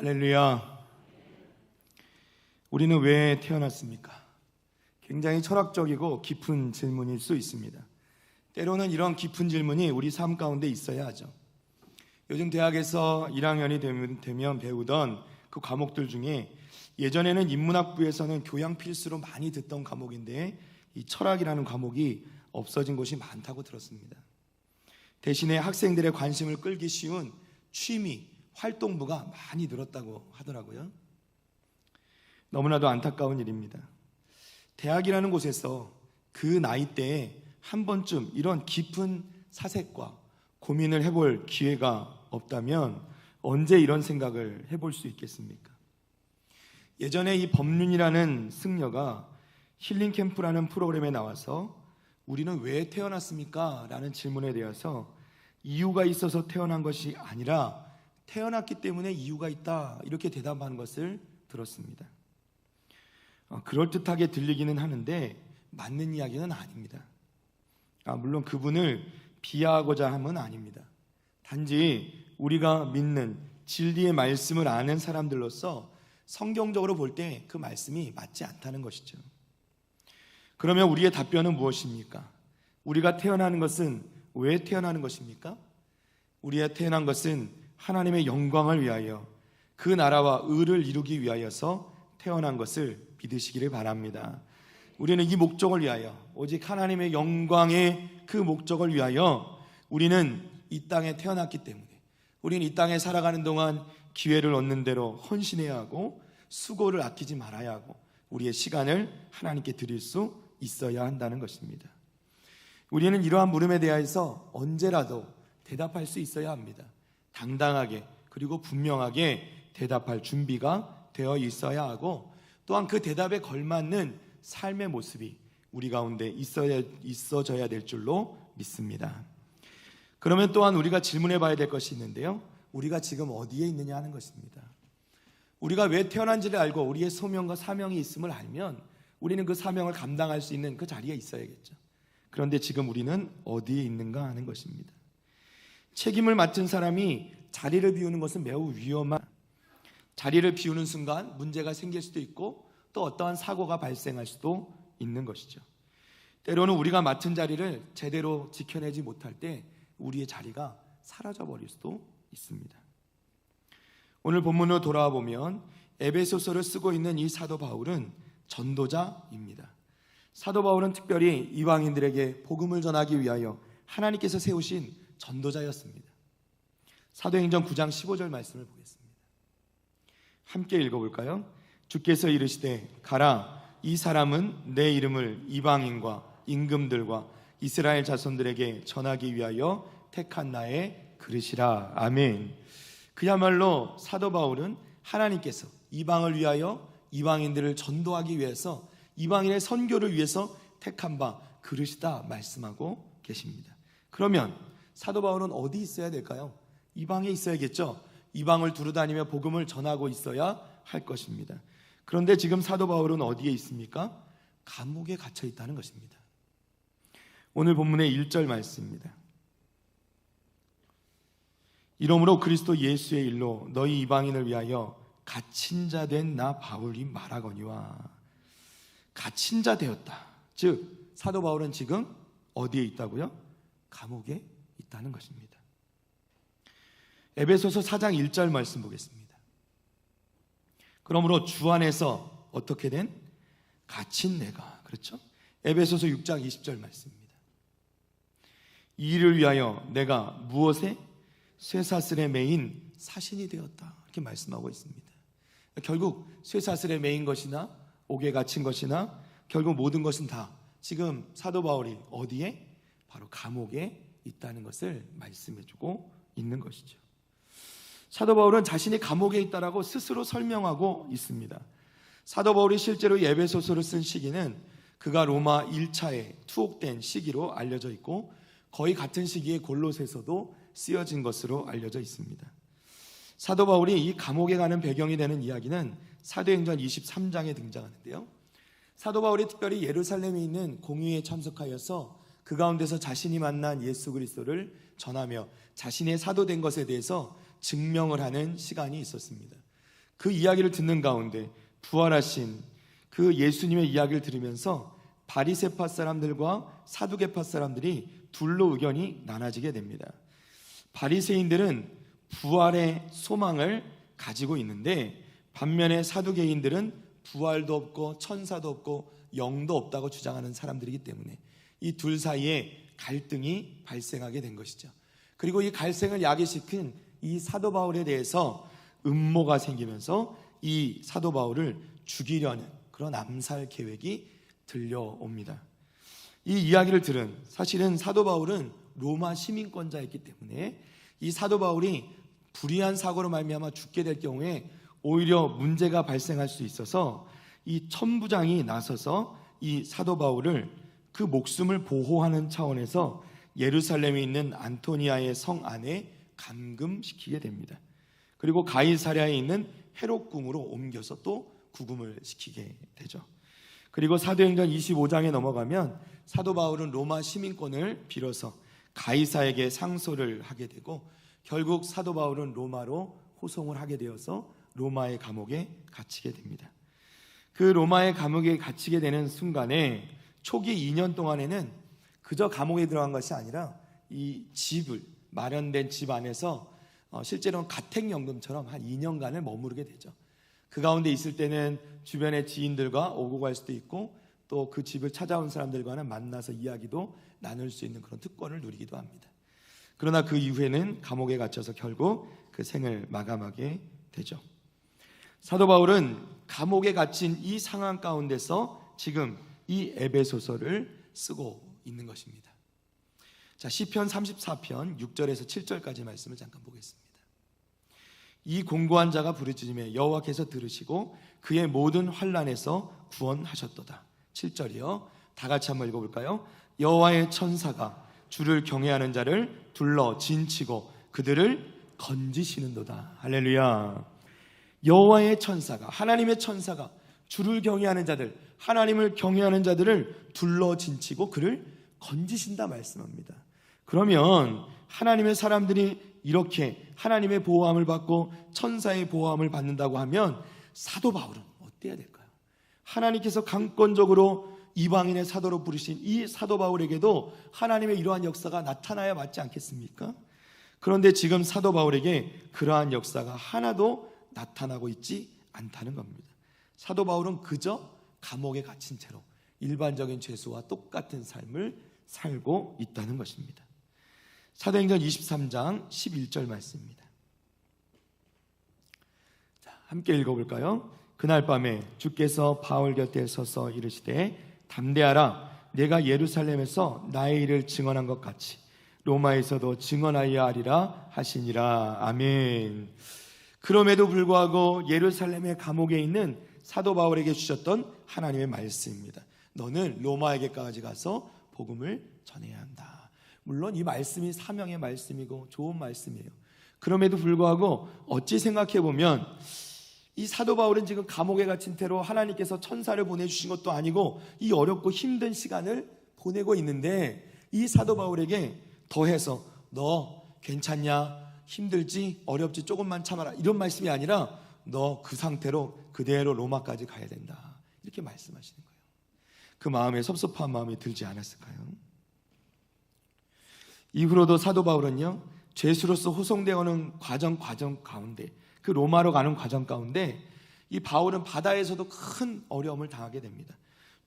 할렐루야. 우리는 왜 태어났습니까? 굉장히 철학적이고 깊은 질문일 수 있습니다. 때로는 이런 깊은 질문이 우리 삶 가운데 있어야 하죠. 요즘 대학에서 1학년이 되면, 되면 배우던 그 과목들 중에 예전에는 인문학부에서는 교양 필수로 많이 듣던 과목인데 이 철학이라는 과목이 없어진 곳이 많다고 들었습니다. 대신에 학생들의 관심을 끌기 쉬운 취미, 활동부가 많이 늘었다고 하더라고요. 너무나도 안타까운 일입니다. 대학이라는 곳에서 그 나이 때에 한 번쯤 이런 깊은 사색과 고민을 해볼 기회가 없다면 언제 이런 생각을 해볼 수 있겠습니까? 예전에 이 법륜이라는 승려가 힐링 캠프라는 프로그램에 나와서 우리는 왜 태어났습니까? 라는 질문에 대해서 이유가 있어서 태어난 것이 아니라 태어났기 때문에 이유가 있다. 이렇게 대답하는 것을 들었습니다. 어, 그럴듯하게 들리기는 하는데 맞는 이야기는 아닙니다. 아, 물론 그분을 비하하고자 함은 아닙니다. 단지 우리가 믿는 진리의 말씀을 아는 사람들로서 성경적으로 볼 때 그 말씀이 맞지 않다는 것이죠. 그러면 우리의 답변은 무엇입니까? 우리가 태어나는 것은 왜 태어나는 것입니까? 우리가 태어난 것은 하나님의 영광을 위하여 그 나라와 의를 이루기 위하여서 태어난 것을 믿으시기를 바랍니다. 우리는 이 목적을 위하여 오직 하나님의 영광의 그 목적을 위하여 우리는 이 땅에 태어났기 때문에 우리는 이 땅에 살아가는 동안 기회를 얻는 대로 헌신해야 하고 수고를 아끼지 말아야 하고 우리의 시간을 하나님께 드릴 수 있어야 한다는 것입니다. 우리는 이러한 물음에 대해서 언제라도 대답할 수 있어야 합니다. 당당하게 그리고 분명하게 대답할 준비가 되어 있어야 하고 또한 그 대답에 걸맞는 삶의 모습이 우리 가운데 있어야 있어져야 될 줄로 믿습니다. 그러면 또한 우리가 질문해 봐야 될 것이 있는데요. 우리가 지금 어디에 있느냐 하는 것입니다. 우리가 왜 태어난지를 알고 우리의 소명과 사명이 있음을 알면 우리는 그 사명을 감당할 수 있는 그 자리에 있어야겠죠. 그런데 지금 우리는 어디에 있는가 하는 것입니다. 책임을 맡은 사람이 자리를 비우는 것은 매우 위험한 자리를 비우는 순간 문제가 생길 수도 있고 또 어떠한 사고가 발생할 수도 있는 것이죠. 때로는 우리가 맡은 자리를 제대로 지켜내지 못할 때 우리의 자리가 사라져 버릴 수도 있습니다. 오늘 본문으로 돌아와 보면 에베소서를 쓰고 있는 이 사도 바울은 전도자입니다. 사도 바울은 특별히 이방인들에게 복음을 전하기 위하여 하나님께서 세우신 전도자였습니다. 사도행전 9장 15절 말씀을 보겠습니다. 함께 읽어볼까요? 주께서 이르시되 가라 이 사람은 내 이름을 이방인과 임금들과 이스라엘 자손들에게 전하기 위하여 택한 나의 그릇이라 아멘. 그야말로 사도 바울은 하나님께서 이방을 위하여 이방인들을 전도하기 위해서 이방인의 선교를 위해서 택한 바 그릇이다 말씀하고 계십니다. 그러면 사도 바울은 어디 있어야 될까요? 이방에 있어야겠죠. 이방을 두루다니며 복음을 전하고 있어야 할 것입니다. 그런데 지금 사도 바울은 어디에 있습니까? 감옥에 갇혀 있다는 것입니다. 오늘 본문의 1절 말씀입니다. 이러므로 그리스도 예수의 일로 너희 이방인을 위하여 갇힌 자 된 나 바울이 말하거니와 갇힌 자 되었다. 즉 사도 바울은 지금 어디에 있다고요? 감옥에 있다는 것입니다. 에베소서 4장 1절 말씀 보겠습니다. 그러므로 주 안에서 어떻게 된 갇힌 내가 그렇죠? 에베소서 6장 20절 말씀입니다. 이 일을 위하여 내가 무엇에 쇠사슬에 매인 사신이 되었다 이렇게 말씀하고 있습니다. 결국 쇠사슬에 매인 것이나 옥에 갇힌 것이나 결국 모든 것은 다 지금 사도 바울이 어디에 바로 감옥에 있다는 것을 말씀해 주고 있는 것이죠. 사도 바울은 자신이 감옥에 있다라고 스스로 설명하고 있습니다. 사도 바울이 실제로 예배소서를 쓴 시기는 그가 로마 1차에 투옥된 시기로 알려져 있고 거의 같은 시기에 골로새서도 쓰여진 것으로 알려져 있습니다. 사도 바울이 이 감옥에 가는 배경이 되는 이야기는 사도행전 23장에 등장하는데요. 사도 바울이 특별히 예루살렘에 있는 공유에 참석하여서 그 가운데서 자신이 만난 예수 그리스도를 전하며 자신의 사도된 것에 대해서 증명을 하는 시간이 있었습니다. 그 이야기를 듣는 가운데 부활하신 그 예수님의 이야기를 들으면서 바리세파 사람들과 사두개파 사람들이 둘로 의견이 나눠지게 됩니다. 바리새인들은 부활의 소망을 가지고 있는데 반면에 사두개인들은 부활도 없고 천사도 없고 영도 없다고 주장하는 사람들이기 때문에 이 둘 사이에 갈등이 발생하게 된 것이죠. 그리고 이 갈등을 야기시킨 이 사도 바울에 대해서 음모가 생기면서 이 사도 바울을 죽이려는 그런 암살 계획이 들려옵니다. 이 이야기를 들은 사실은 사도 바울은 로마 시민권자였기 때문에 이 사도 바울이 불의한 사고로 말미암아 죽게 될 경우에 오히려 문제가 발생할 수 있어서 이 천부장이 나서서 이 사도 바울을 그 목숨을 보호하는 차원에서 예루살렘에 있는 안토니아의 성 안에 감금시키게 됩니다. 그리고 가이사랴에 있는 헤롯궁으로 옮겨서 또 구금을 시키게 되죠. 그리고 사도행전 25장에 넘어가면 사도 바울은 로마 시민권을 빌어서 가이사에게 상소를 하게 되고 결국 사도 바울은 로마로 호송을 하게 되어서 로마의 감옥에 갇히게 됩니다. 그 로마의 감옥에 갇히게 되는 순간에 초기 2년 동안에는 그저 감옥에 들어간 것이 아니라 이 집을 마련된 집 안에서 어, 실제로는 가택연금처럼 한 2년간을 머무르게 되죠. 그 가운데 있을 때는 주변의 지인들과 오고 갈 수도 있고 또 그 집을 찾아온 사람들과는 만나서 이야기도 나눌 수 있는 그런 특권을 누리기도 합니다. 그러나 그 이후에는 감옥에 갇혀서 결국 그 생을 마감하게 되죠. 사도 바울은 감옥에 갇힌 이 상황 가운데서 지금 이 에베소서를 쓰고 있는 것입니다. 자, 시편 34편 6절에서 7절까지 말씀을 잠깐 보겠습니다. 이 공고한 자가 부르짖음에 여호와께서 들으시고 그의 모든 환란에서 구원하셨도다. 7절이요. 다 같이 한번 읽어 볼까요? 여호와의 천사가 주를 경외하는 자를 둘러 진치고 그들을 건지시는도다. 할렐루야. 여호와의 천사가 하나님의 천사가 주를 경외하는 자들 하나님을 경외하는 자들을 둘러 진치고 그를 건지신다 말씀합니다. 그러면 하나님의 사람들이 이렇게 하나님의 보호함을 받고 천사의 보호함을 받는다고 하면 사도 바울은 어때야 될까요? 하나님께서 강권적으로 이방인의 사도로 부르신 이 사도 바울에게도 하나님의 이러한 역사가 나타나야 맞지 않겠습니까? 그런데 지금 사도 바울에게 그러한 역사가 하나도 나타나고 있지 않다는 겁니다. 사도 바울은 그저 감옥에 갇힌 채로 일반적인 죄수와 똑같은 삶을 살고 있다는 것입니다. 사도행전 23장 11절 말씀입니다. 자, 함께 읽어볼까요? 그날 밤에 주께서 바울 곁에 서서 이르시되 담대하라 내가 예루살렘에서 나의 일을 증언한 것 같이 로마에서도 증언하여 하리라 하시니라 아멘. 그럼에도 불구하고 예루살렘의 감옥에 있는 사도 바울에게 주셨던 하나님의 말씀입니다. 너는 로마에게까지 가서 복음을 전해야 한다. 물론 이 말씀이 사명의 말씀이고 좋은 말씀이에요. 그럼에도 불구하고 어찌 생각해 보면 이 사도 바울은 지금 감옥에 갇힌 태로 하나님께서 천사를 보내주신 것도 아니고 이 어렵고 힘든 시간을 보내고 있는데 이 사도 바울에게 더해서 너 괜찮냐? 힘들지? 어렵지? 조금만 참아라. 이런 말씀이 아니라 너 그 상태로 그대로 로마까지 가야 된다. 이렇게 말씀하시는 거예요. 그 마음에 섭섭한 마음이 들지 않았을까요? 이후로도 사도 바울은요, 죄수로서 호송되어오는 과정 과정 가운데 그 로마로 가는 과정 가운데 이 바울은 바다에서도 큰 어려움을 당하게 됩니다.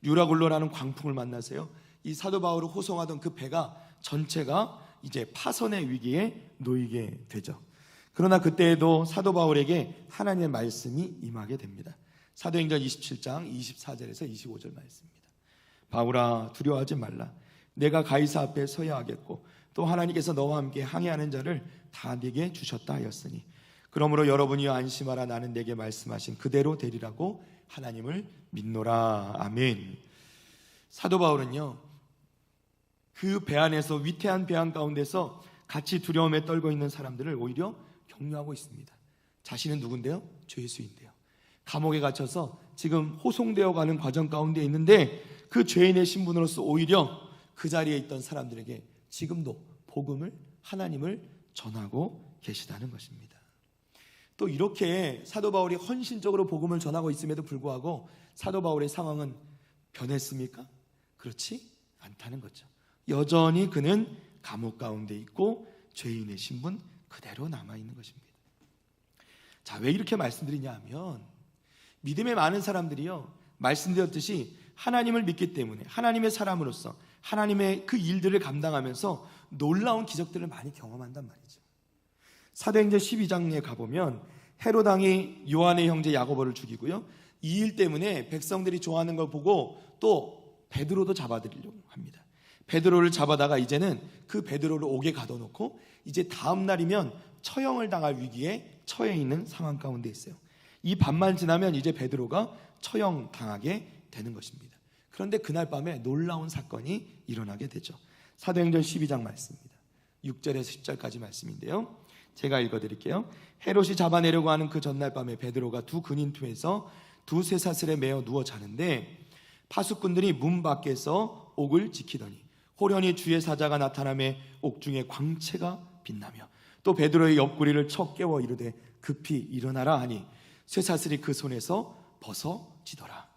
유라굴로라는 광풍을 만나세요. 이 사도 바울을 호송하던 그 배가 전체가 이제 파선의 위기에 놓이게 되죠. 그러나 그때에도 사도 바울에게 하나님의 말씀이 임하게 됩니다. 사도행전 27장 24절에서 25절 말씀입니다. 바울아 두려워하지 말라. 내가 가이사 앞에 서야 하겠고 또 하나님께서 너와 함께 항해하는 자를 다 네게 주셨다 하였으니 그러므로 여러분이 안심하라 나는 내게 말씀하신 그대로 되리라고 하나님을 믿노라 아멘. 사도 바울은요 그 배 안에서 위태한 배 안 가운데서 같이 두려움에 떨고 있는 사람들을 오히려 격려하고 있습니다. 자신은 누군데요? 죄수인데요. 감옥에 갇혀서 지금 호송되어 가는 과정 가운데 있는데 그 죄인의 신분으로서 오히려 그 자리에 있던 사람들에게 지금도 복음을 하나님을 전하고 계시다는 것입니다. 또또 이렇게 사도 바울이 헌신적으로 복음을 전하고 있음에도 불구하고 사도 바울의 상황은 변했습니까? 그렇지 않다는 거죠. 여전히 그는 감옥 가운데 있고 죄인의 신분 그대로 남아 있는 것입니다. 자, 왜 이렇게 말씀드리냐 하면 믿음의 많은 사람들이요. 말씀드렸듯이 하나님을 믿기 때문에 하나님의 사람으로서 하나님의 그 일들을 감당하면서 놀라운 기적들을 많이 경험한단 말이죠. 사도행전 12장에 가보면 헤로당이 요한의 형제 야고보를 죽이고요. 이 일 때문에 백성들이 좋아하는 걸 보고 또 베드로도 잡아들이려고 합니다. 베드로를 잡아다가 이제는 그 베드로를 옥에 가둬놓고 이제 다음 날이면 처형을 당할 위기에 처해 있는 상황 가운데 있어요. 이 밤만 지나면 이제 베드로가 처형 당하게 되는 것입니다. 그런데 그날 밤에 놀라운 사건이 일어나게 되죠. 사도행전 12장 말씀입니다. 6절에서 10절까지 말씀인데요. 제가 읽어드릴게요. 헤롯이 잡아내려고 하는 그 전날 밤에 베드로가 두 근인투에서 두 쇠사슬에 매어 누워 자는데 파수꾼들이 문 밖에서 옥을 지키더니 호련히 주의 사자가 나타남에 옥중에 광채가 빛나며 또 베드로의 옆구리를 쳐 깨워 이르되 급히 일어나라 하니 쇠사슬이 그 손에서 벗어지더라.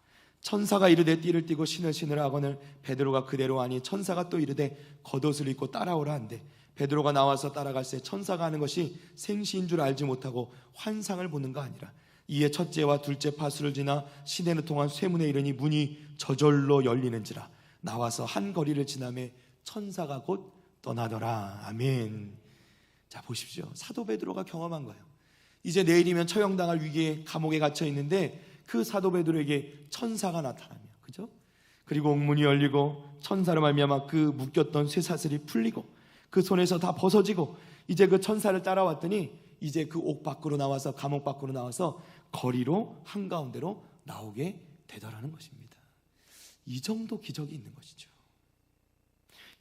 천사가 이르되 띠를 띠고 신을 신으라 하거늘 베드로가 그대로 하니 천사가 또 이르되 겉옷을 입고 따라오라 한대. 베드로가 나와서 따라갈새 천사가 하는 것이 생시인 줄 알지 못하고 환상을 보는가 아니라 이에 첫째와 둘째 파수를 지나 시내를 통한 쇠문에 이르니 문이 저절로 열리는지라 나와서 한 거리를 지나매 천사가 곧 떠나더라. 아멘 자 보십시오 사도 베드로가 경험한 거예요 이제 내일이면 처형당할 위기에 감옥에 갇혀 있는데 그 사도 베드로에게 천사가 나타나며 그죠? 그리고 옥문이 열리고 천사로 말미암아 그 묶였던 쇠사슬이 풀리고 그 손에서 다 벗어지고 이제 그 천사를 따라왔더니 이제 그 옥 밖으로 나와서 감옥 밖으로 나와서 거리로 한가운데로 나오게 되더라는 것입니다. 이 정도 기적이 있는 것이죠.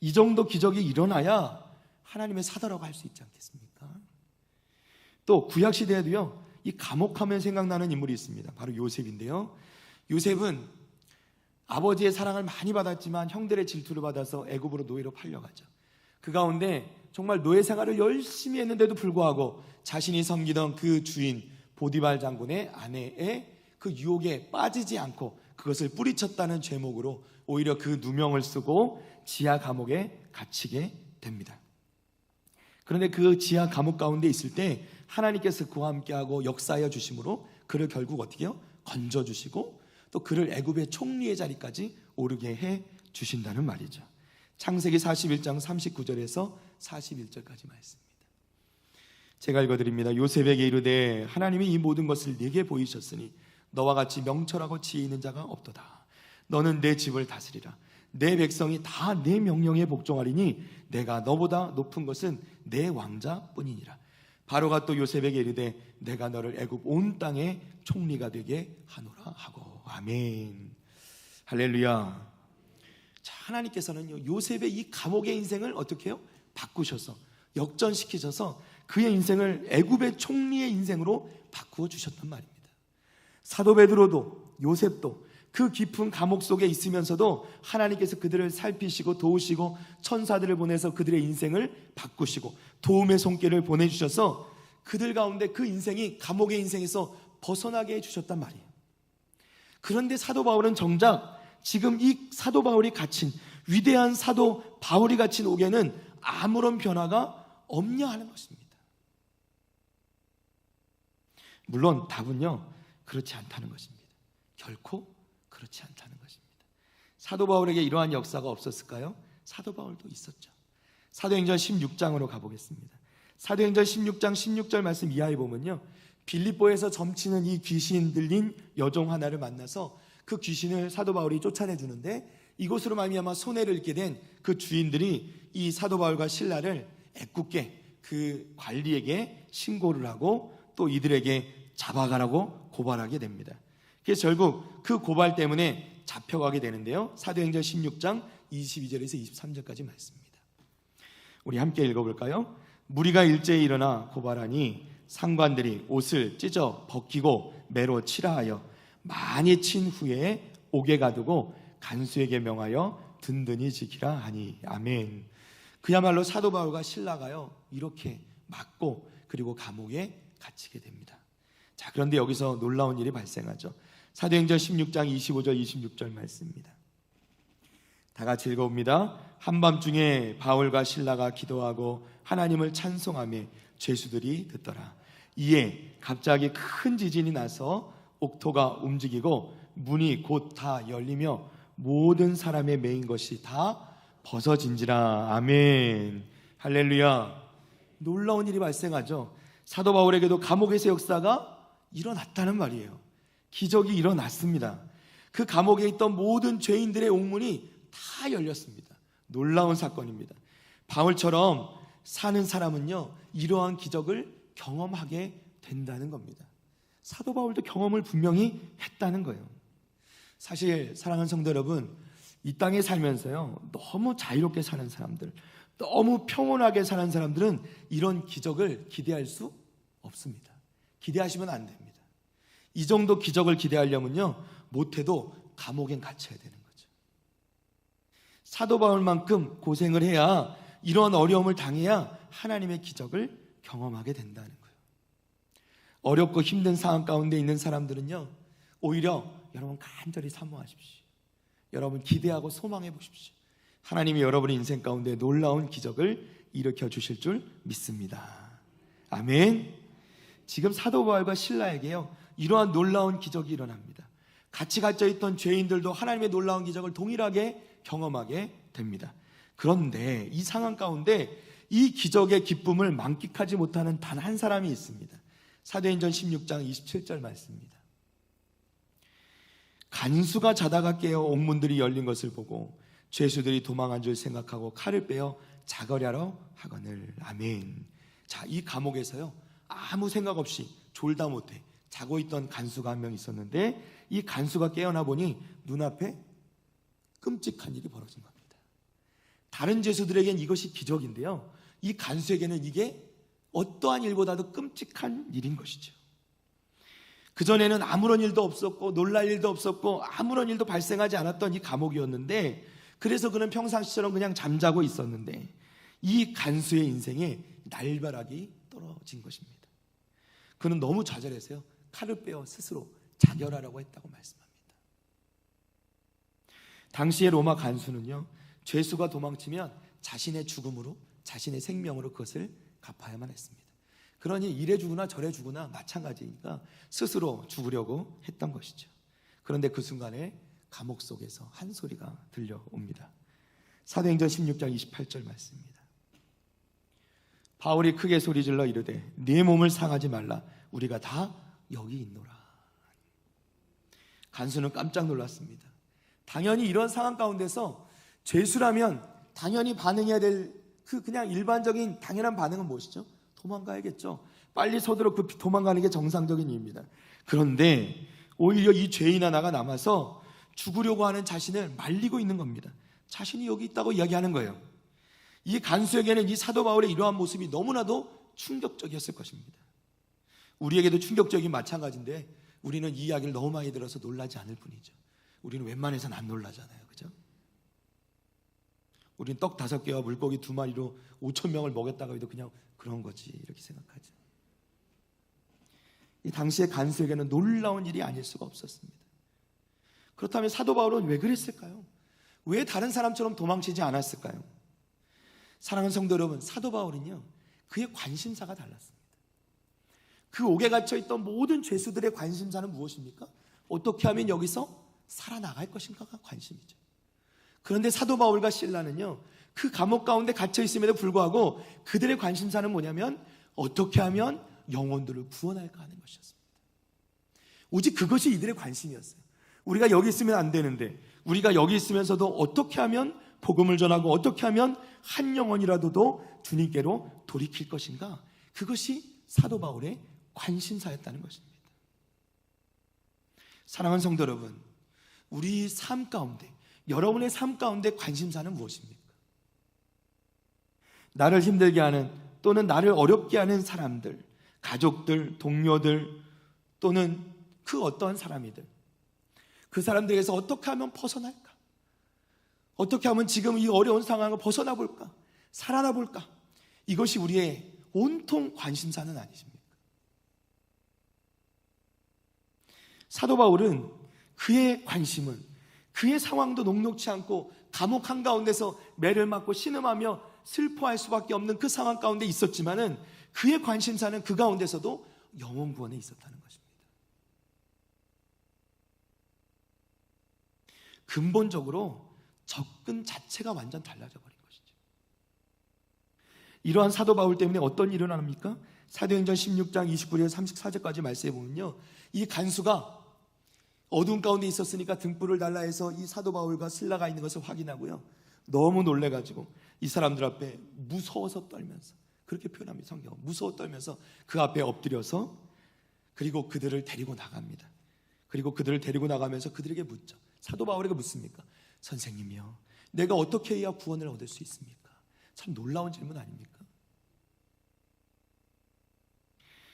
이 정도 기적이 일어나야 하나님의 사도라고 할 수 있지 않겠습니까? 또 구약 시대에도요. 이 감옥하면 생각나는 인물이 있습니다. 바로 요셉인데요. 요셉은 아버지의 사랑을 많이 받았지만 형들의 질투를 받아서 애굽으로 노예로 팔려가죠. 그 가운데 정말 노예 생활을 열심히 했는데도 불구하고 자신이 섬기던 그 주인 보디발 장군의 아내의 그 유혹에 빠지지 않고 그것을 뿌리쳤다는 죄목으로 오히려 그 누명을 쓰고 지하 감옥에 갇히게 됩니다. 그런데 그 지하 감옥 가운데 있을 때 하나님께서 그와 함께하고 역사하여 주심으로 그를 결국 어떻게 요 건져 주시고 또 그를 애굽의 총리의 자리까지 오르게 해 주신다는 말이죠. 창세기 41장 39절에서 41절까지 말씀입니다. 제가 읽어드립니다. 요셉에게 이르되 하나님이 이 모든 것을 네게 보이셨으니 너와 같이 명철하고 지혜 있는 자가 없도다. 너는 내 집을 다스리라. 내 백성이 다 내 명령에 복종하리니 내가 너보다 높은 것은 내 왕자뿐이니라. 바로가 또 요셉에게 이르되 내가 너를 애굽 온 땅의 총리가 되게 하노라 하고 아멘. 할렐루야. 자, 하나님께서는요, 요셉의 이 감옥의 인생을 어떻게 해요? 바꾸셔서, 역전시키셔서 그의 인생을 애굽의 총리의 인생으로 바꾸어 주셨단 말입니다. 사도 베드로도 요셉도 그 깊은 감옥 속에 있으면서도 하나님께서 그들을 살피시고 도우시고 천사들을 보내서 그들의 인생을 바꾸시고 도움의 손길을 보내주셔서 그들 가운데 그 인생이 감옥의 인생에서 벗어나게 해주셨단 말이에요. 그런데 사도 바울은 정작 지금 이 사도 바울이 갇힌 위대한 사도 바울이 갇힌 옥에는 아무런 변화가 없냐 하는 것입니다. 물론 답은요, 그렇지 않다는 것입니다. 결코 그렇지 않다는 것입니다. 사도 바울에게 이러한 역사가 없었을까요? 사도 바울도 있었죠. 사도행전 16장으로 가보겠습니다. 사도행전 16장 16절 말씀 이하에 보면요. 빌립보에서 점치는 이 귀신 들린 여종 하나를 만나서 그 귀신을 사도 바울이 쫓아내 주는데 이곳으로 말미암아 손해를 입게 된 그 주인들이 이 사도 바울과 신라를 애꿎게 그 관리에게 신고를 하고 또 이들에게 잡아가라고 고발하게 됩니다. 그래서 결국 그 고발 때문에 잡혀가게 되는데요. 사도행전 16장 22절에서 23절까지 말씀입니다. 우리 함께 읽어볼까요? 무리가 일제히 일어나 고발하니 상관들이 옷을 찢어 벗기고 매로 칠하하여 많이 친 후에 옥에 가두고 간수에게 명하여 든든히 지키라 하니 아멘. 그야말로 사도 바울과 신라가요 이렇게 맞고 그리고 감옥에 갇히게 됩니다. 자, 그런데 여기서 놀라운 일이 발생하죠. 사도행전 16장 25절 26절 말씀입니다. 다 같이 읽어봅니다. 한밤중에 바울과 신라가 기도하고 하나님을 찬송하며 죄수들이 듣더라. 이에 갑자기 큰 지진이 나서 옥토가 움직이고 문이 곧 다 열리며 모든 사람의 메인 것이 다 벗어진지라. 아멘. 할렐루야. 놀라운 일이 발생하죠. 사도 바울에게도 감옥에서 역사가 일어났다는 말이에요. 기적이 일어났습니다. 그 감옥에 있던 모든 죄인들의 옥문이 다 열렸습니다. 놀라운 사건입니다. 바울처럼 사는 사람은요, 이러한 기적을 경험하게 된다는 겁니다. 사도 바울도 경험을 분명히 했다는 거예요. 사실 사랑하는 성도 여러분, 이 땅에 살면서요, 너무 자유롭게 사는 사람들, 너무 평온하게 사는 사람들은 이런 기적을 기대할 수 없습니다. 기대하시면 안 됩니다. 이 정도 기적을 기대하려면요, 못해도 감옥엔 갇혀야 되는 거죠. 사도 바울만큼 고생을 해야 이런 어려움을 당해야 하나님의 기적을 경험하게 된다는 거예요. 어렵고 힘든 상황 가운데 있는 사람들은요, 오히려 여러분 간절히 사모하십시오. 여러분 기대하고 소망해 보십시오. 하나님이 여러분의 인생 가운데 놀라운 기적을 일으켜 주실 줄 믿습니다. 아멘. 지금 사도 바울과 신라에게요, 이러한 놀라운 기적이 일어납니다. 같이 갇혀 있던 죄인들도 하나님의 놀라운 기적을 동일하게 경험하게 됩니다. 그런데 이 상황 가운데 이 기적의 기쁨을 만끽하지 못하는 단 한 사람이 있습니다. 사도행전 16장 27절 말씀입니다. 간수가 자다가 깨어 옥문들이 열린 것을 보고 죄수들이 도망한 줄 생각하고 칼을 빼어 자거리하러 하거늘 아멘. 자, 이 감옥에서요 아무 생각 없이 졸다 못해 자고 있던 간수가 한 명 있었는데 이 간수가 깨어나 보니 눈앞에 끔찍한 일이 벌어진 겁니다. 다른 죄수들에겐 이것이 기적인데요. 이 간수에게는 이게 어떠한 일보다도 끔찍한 일인 것이죠. 그전에는 아무런 일도 없었고 놀랄 일도 없었고 아무런 일도 발생하지 않았던 이 감옥이었는데 그래서 그는 평상시처럼 그냥 잠자고 있었는데 이 간수의 인생에 날벼락이 떨어진 것입니다. 그는 너무 좌절해서요. 칼을 빼어 스스로 자결하라고 했다고 말씀합니다. 당시의 로마 간수는요. 죄수가 도망치면 자신의 죽음으로 자신의 생명으로 그것을 갚아야만 했습니다. 그러니 이래 죽으나 저래 죽으나 마찬가지니까 스스로 죽으려고 했던 것이죠. 그런데 그 순간에 감옥 속에서 한 소리가 들려옵니다. 사도행전 16장 28절 말씀입니다. 바울이 크게 소리질러 이르되 네 몸을 상하지 말라 우리가 다 여기 있노라. 간수는 깜짝 놀랐습니다. 당연히 이런 상황 가운데서 죄수라면 당연히 반응해야 될 그 그냥 일반적인 당연한 반응은 무엇이죠? 도망가야겠죠. 빨리 서두르 그 도망가는 게 정상적인 일입니다. 그런데 오히려 이 죄인 하나가 남아서 죽으려고 하는 자신을 말리고 있는 겁니다. 자신이 여기 있다고 이야기하는 거예요. 이 간수에게는 이 사도 바울의 이러한 모습이 너무나도 충격적이었을 것입니다. 우리에게도 충격적인 마찬가지인데 우리는 이 이야기를 너무 많이 들어서 놀라지 않을 뿐이죠. 우리는 웬만해서는 안 놀라잖아요. 그죠? 우리는 떡 다섯 개와 물고기 두 마리로 5천 명을 먹였다고 해도 그냥 그런 거지 이렇게 생각하죠. 이 당시의 간수에게는 놀라운 일이 아닐 수가 없었습니다. 그렇다면 사도 바울은 왜 그랬을까요? 왜 다른 사람처럼 도망치지 않았을까요? 사랑하는 성도 여러분, 사도 바울은요, 그의 관심사가 달랐습니다. 그 옥에 갇혀 있던 모든 죄수들의 관심사는 무엇입니까? 어떻게 하면 여기서 살아나갈 것인가가 관심이죠. 그런데 사도 바울과 신라는요, 그 감옥 가운데 갇혀 있음에도 불구하고 그들의 관심사는 뭐냐면 어떻게 하면 영혼들을 구원할까 하는 것이었습니다. 오직 그것이 이들의 관심이었어요. 우리가 여기 있으면 안 되는데 우리가 여기 있으면서도 어떻게 하면 복음을 전하고 어떻게 하면 한 영혼이라도도 주님께로 돌이킬 것인가? 그것이 사도 바울의 관심사였다는 것입니다. 사랑하는 성도 여러분, 우리 삶 가운데 여러분의 삶 가운데 관심사는 무엇입니까? 나를 힘들게 하는 또는 나를 어렵게 하는 사람들, 가족들, 동료들 또는 그 어떠한 사람이든 그 사람들에게서 어떻게 하면 벗어날까? 어떻게 하면 지금 이 어려운 상황을 벗어나 볼까? 살아나 볼까? 이것이 우리의 온통 관심사는 아니십니까? 사도 바울은 그의 관심은 그의 상황도 녹록치 않고 감옥 한가운데서 매를 맞고 신음하며 슬퍼할 수밖에 없는 그 상황 가운데 있었지만은 그의 관심사는 그 가운데서도 영혼 구원에 있었다는 것입니다. 근본적으로 접근 자체가 완전 달라져 버린 것이죠. 이러한 사도 바울 때문에 어떤 일이 일어납니까? 사도행전 16장 29절 34절까지 말씀해 보면요. 이 간수가 어두운 가운데 있었으니까 등불을 달라 해서 이 사도 바울과 신라가 있는 것을 확인하고요. 너무 놀래 가지고 이 사람들 앞에 무서워서 떨면서 그렇게 표현합니다. 성경. 무서워 떨면서 그 앞에 엎드려서 그리고 그들을 데리고 나갑니다. 그리고 그들을 데리고 나가면서 그들에게 묻죠. 사도 바울에게 묻습니까? 선생님이요. 내가 어떻게 해야 구원을 얻을 수 있습니까? 참 놀라운 질문 아닙니까?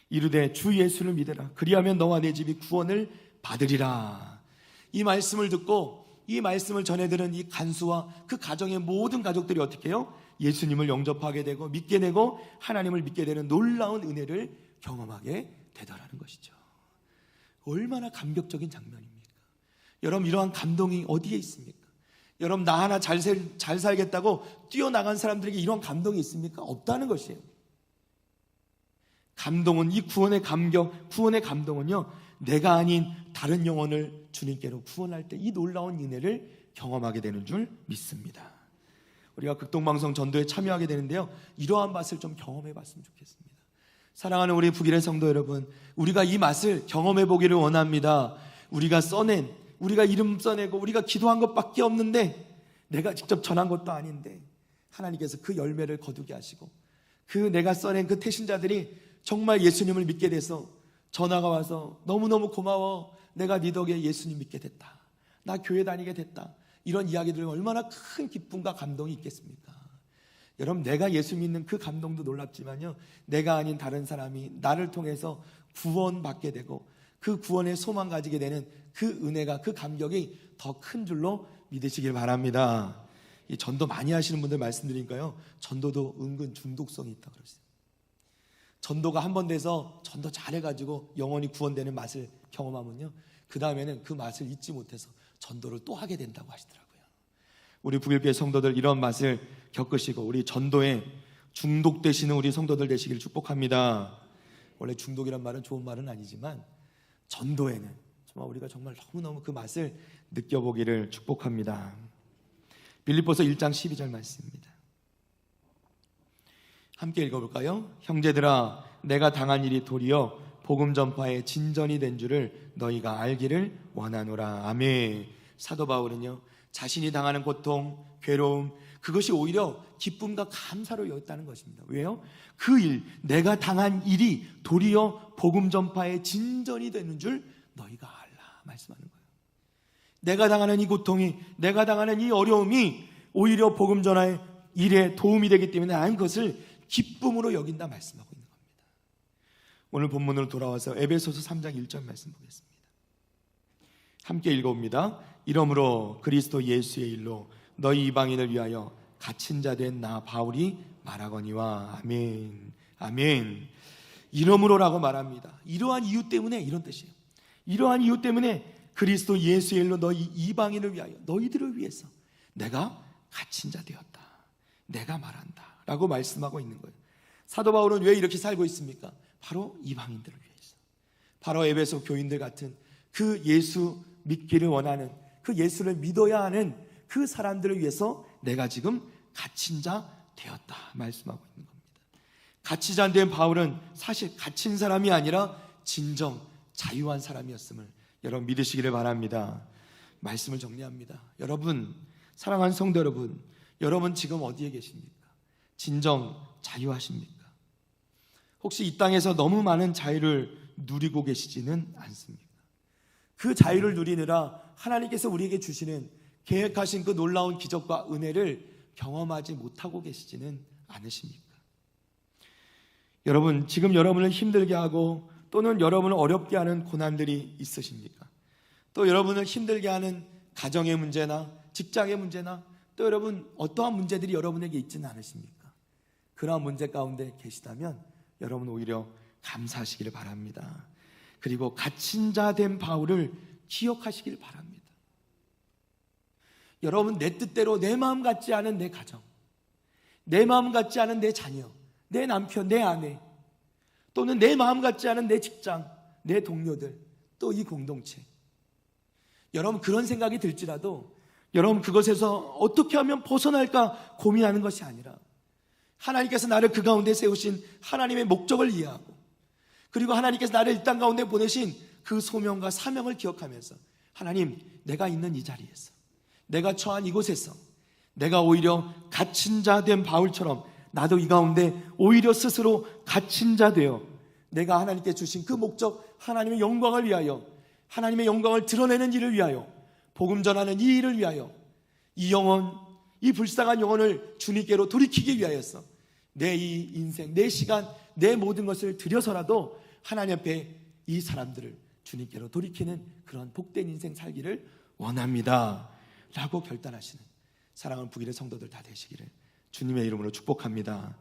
이르되 주 예수를 믿으라. 그리하면 너와 내 집이 구원을 받으리라. 이 말씀을 듣고 이 말씀을 전해들은 이 간수와 그 가정의 모든 가족들이 어떻게 해요? 예수님을 영접하게 되고 믿게 되고 하나님을 믿게 되는 놀라운 은혜를 경험하게 되더라는 것이죠. 얼마나 감격적인 장면입니까? 여러분 이러한 감동이 어디에 있습니까? 여러분 나 하나 잘, 살, 잘 살겠다고 뛰어나간 사람들에게 이런 감동이 있습니까? 없다는 것이에요. 감동은 이 구원의 감격, 구원의 감동은요. 내가 아닌 다른 영혼을 주님께로 구원할 때 이 놀라운 은혜를 경험하게 되는 줄 믿습니다. 우리가 극동방송 전도에 참여하게 되는데요. 이러한 맛을 좀 경험해 봤으면 좋겠습니다. 사랑하는 우리 북일의 성도 여러분, 우리가 이 맛을 경험해 보기를 원합니다. 우리가 써낸, 우리가 이름 써내고 우리가 기도한 것밖에 없는데 내가 직접 전한 것도 아닌데 하나님께서 그 열매를 거두게 하시고 그 내가 써낸 그 태신자들이 정말 예수님을 믿게 돼서 전화가 와서 너무너무 고마워. 내가 네 덕에 예수님 믿게 됐다. 나 교회 다니게 됐다. 이런 이야기들 얼마나 큰 기쁨과 감동이 있겠습니까? 여러분, 내가 예수 믿는 그 감동도 놀랍지만요. 내가 아닌 다른 사람이 나를 통해서 구원받게 되고 그 구원의 소망 가지게 되는 그 은혜가 그 감격이 더 큰 줄로 믿으시길 바랍니다. 이 전도 많이 하시는 분들 말씀드리니까요. 전도도 은근 중독성이 있다 그러세요. 전도가 한 번 돼서 전도 잘해가지고 영원히 구원되는 맛을 경험하면요. 그 다음에는 그 맛을 잊지 못해서 전도를 또 하게 된다고 하시더라고요. 우리 북일교회 성도들 이런 맛을 겪으시고 우리 전도에 중독되시는 우리 성도들 되시기를 축복합니다. 원래 중독이란 말은 좋은 말은 아니지만 전도에는 정말 우리가 정말 너무너무 그 맛을 느껴보기를 축복합니다. 빌립보서 1장 12절 말씀입니다. 함께 읽어볼까요? 형제들아, 내가 당한 일이 도리어 복음 전파의 진전이 된 줄을 너희가 알기를 원하노라. 아멘. 사도 바울은요, 자신이 당하는 고통, 괴로움, 그것이 오히려 기쁨과 감사로 여겼다는 것입니다. 왜요? 그 일, 내가 당한 일이 도리어 복음 전파의 진전이 되는 줄 너희가 알라. 말씀하는 거예요. 내가 당하는 이 고통이, 내가 당하는 이 어려움이 오히려 복음 전화의 일에 도움이 되기 때문에 나는 그것을 기쁨으로 여긴다 말씀하고 있는 겁니다. 오늘 본문으로 돌아와서 에베소서 3장 1절 말씀 보겠습니다. 함께 읽어봅니다. 이러므로 그리스도 예수의 일로 너희 이방인을 위하여 갇힌 자 된 나 바울이 말하거니와 아멘. 아멘. 이러므로라고 말합니다. 이러한 이유 때문에 이런 뜻이에요. 이러한 이유 때문에 그리스도 예수의 일로 너희 이방인을 위하여 너희들을 위해서 내가 갇힌 자 되었다. 내가 말한다. 라고 말씀하고 있는 거예요. 사도 바울은 왜 이렇게 살고 있습니까? 바로 이방인들을 위해서. 바로 에베소 교인들 같은 그 예수 믿기를 원하는 그 예수를 믿어야 하는 그 사람들을 위해서 내가 지금 갇힌 자 되었다 말씀하고 있는 겁니다. 갇힌 자된 바울은 사실 갇힌 사람이 아니라 진정 자유한 사람이었음을 여러분 믿으시기를 바랍니다. 말씀을 정리합니다. 여러분 사랑하는 성도 여러분, 여러분 지금 어디에 계십니까? 진정 자유하십니까? 혹시 이 땅에서 너무 많은 자유를 누리고 계시지는 않습니까? 그 자유를 누리느라 하나님께서 우리에게 주시는 계획하신 그 놀라운 기적과 은혜를 경험하지 못하고 계시지는 않으십니까? 여러분, 지금 여러분을 힘들게 하고 또는 여러분을 어렵게 하는 고난들이 있으십니까? 또 여러분을 힘들게 하는 가정의 문제나 직장의 문제나 또 여러분 어떠한 문제들이 여러분에게 있지는 않으십니까? 그러한 문제 가운데 계시다면 여러분 오히려 감사하시기를 바랍니다. 그리고 갇힌 자 된 바울을 기억하시길 바랍니다. 여러분 내 뜻대로 내 마음 같지 않은 내 가정, 내 마음 같지 않은 내 자녀, 내 남편, 내 아내, 또는 내 마음 같지 않은 내 직장, 내 동료들, 또 이 공동체. 여러분 그런 생각이 들지라도 여러분 그것에서 어떻게 하면 벗어날까 고민하는 것이 아니라 하나님께서 나를 그 가운데 세우신 하나님의 목적을 이해하고 그리고 하나님께서 나를 이 땅 가운데 보내신 그 소명과 사명을 기억하면서 하나님 내가 있는 이 자리에서 내가 처한 이곳에서 내가 오히려 갇힌 자 된 바울처럼 나도 이 가운데 오히려 스스로 갇힌 자 되어 내가 하나님께 주신 그 목적 하나님의 영광을 위하여 하나님의 영광을 드러내는 일을 위하여 복음 전하는 이 일을 위하여 이 영혼 이 불쌍한 영혼을 주님께로 돌이키기 위하여서 내 이 인생 내 시간 내 모든 것을 들여서라도 하나님 앞에 이 사람들을 주님께로 돌이키는 그런 복된 인생 살기를 원합니다. 라고 결단하시는 사랑하는 북일의 성도들 다 되시기를 주님의 이름으로 축복합니다.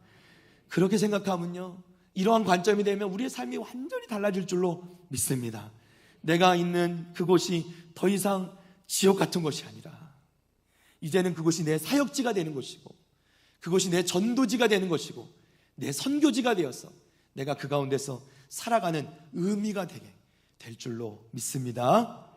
그렇게 생각하면요. 이러한 관점이 되면 우리의 삶이 완전히 달라질 줄로 믿습니다. 내가 있는 그곳이 더 이상 지옥 같은 것이 아니라 이제는 그곳이 내 사역지가 되는 것이고 그것이 내 전도지가 되는 것이고 내 선교지가 되어서 내가 그 가운데서 살아가는 의미가 되게 될 줄로 믿습니다.